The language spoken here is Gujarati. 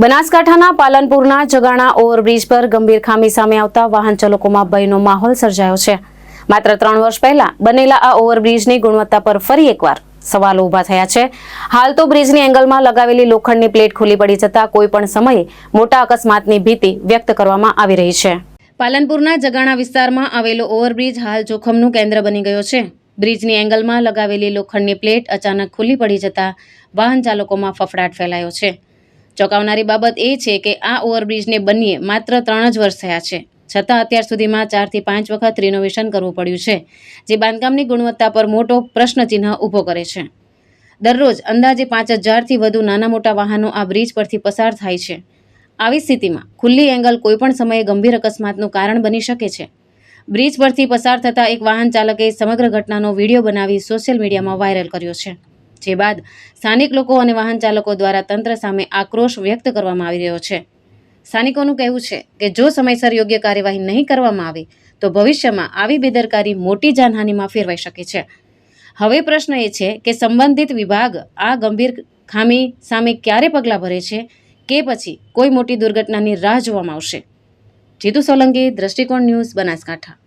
બનાસકાંઠાના પાલનપુરના જગાણા ઓવરબ્રિજ પર ગંભીર ખામી સામે આવતા વાહન ચાલકોમાં ભયનો માહોલ સર્જાયો છે. માત્ર ત્રણ વર્ષ પહેલા બનેલા આ ઓવરબ્રિજની ગુણવત્તા પર ફરી એકવાર સવાલો ઊભા થયા છે. હાલ તો બ્રિજની એંગલમાં લગાવેલી લોખંડની પ્લેટ ખુલ્લી પડી જતા કોઈ પણ સમયે મોટા અકસ્માતની ભીતિ વ્યક્ત કરવામાં આવી રહી છે. પાલનપુરના જગાણા વિસ્તારમાં આવેલો ઓવરબ્રિજ હાલ જોખમનું કેન્દ્ર બની ગયો છે. બ્રિજની એંગલમાં લગાવેલી લોખંડની પ્લેટ અચાનક ખુલ્લી પડી જતા વાહન ચાલકોમાં ફફડાટ ફેલાયો છે. ચોંકાવનારી બાબત એ છે કે આ ઓવરબ્રિજને બનીએ માત્ર ત્રણ જ વર્ષ થયા છે. છતાં અત્યાર સુધીમાં ચારથી પાંચ વખત રિનોવેશન કરવું પડ્યું છે, જે બાંધકામની ગુણવત્તા પર મોટો પ્રશ્નચિહ્ન ઊભો કરે છે. દરરોજ અંદાજે પાંચ હજારથી વધુ નાના મોટા વાહનો આ બ્રિજ પરથી પસાર થાય છે. આવી સ્થિતિમાં ખુલ્લી એંગલ કોઈપણ સમયે ગંભીર અકસ્માતનું કારણ બની શકે છે. બ્રિજ પરથી પસાર થતા એક વાહન ચાલકે સમગ્ર ઘટનાનો વીડિયો બનાવી સોશિયલ મીડિયામાં વાયરલ કર્યો છે. જે બાદ સ્થાનિક લોકો અને વાહન ચાલકો દ્વારા તંત્ર સામે આક્રોશ વ્યક્ત કરવામાં આવી રહ્યો છે. સ્થાનિકોનું કહેવું છે કે જો સમયસર યોગ્ય કાર્યવાહી નહીં કરવામાં આવે, તો ભવિષ્યમાં આવી બેદરકારી મોટી જાનહાનિમાં ફેરવાઈ શકે છે. હવે પ્રશ્ન એ છે કે સંબંધિત વિભાગ આ ગંભીર ખામી સામે ક્યારે પગલાં ભરે છે કે પછી કોઈ મોટી દુર્ઘટનાની રાહ જોવામાં આવશે? જીતુ સોલંકી, દ્રષ્ટિકોણ ન્યૂઝ બનાસકાંઠા.